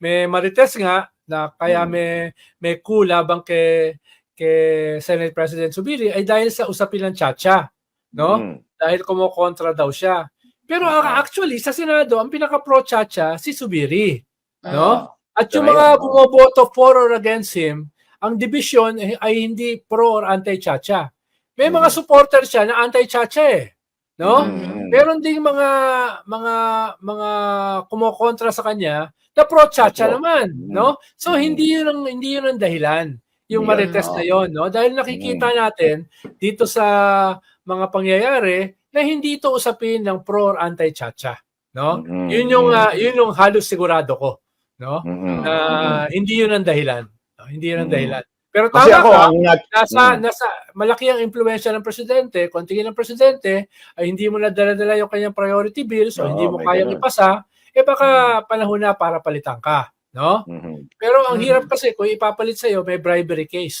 may Marites nga na kaya Mm. may may coup labang kay kay Senate President Subiri ay dahil sa usapin ng Chacha, no? Mm. Dahil kumokontra daw siya. Pero ah, actually sa Senado ang pinaka pro Chacha si Subiri, no? At yung mga bumoboto for or against him, ang division ay hindi pro or anti-Chacha. May mga Mm. supporter siya na anti-Chacha eh, no? Mm. Meron ding mga mga mga kumokontra sa kanya na pro chacha naman, Mm. no? So Mm. hindi 'yun ang hindi 'yun ang dahilan yung Yun, marites na 'yon, no? Dahil nakikita natin dito sa mga pangyayari na hindi ito usapin ng pro or anti-chacha, no? Mm. 'Yun yung ah, 'yun yung halos sigurado ko, no? Mm. Hindi 'yun ang dahilan. No? Hindi 'yun ang Mm. Pero Kasi tama ako, ka, ang nasa Mm. nasa malaki ang impluwensya ng presidente, kontingin ng presidente ay hindi mo na dala-dala yung kanyang priority bills o Oo, hindi mo kayang ganun. ipasa, eh baka panahon na para palitan ka, no? Mhm. Pero ang Mm. hirap kasi kung ipapalit sa may bribery case,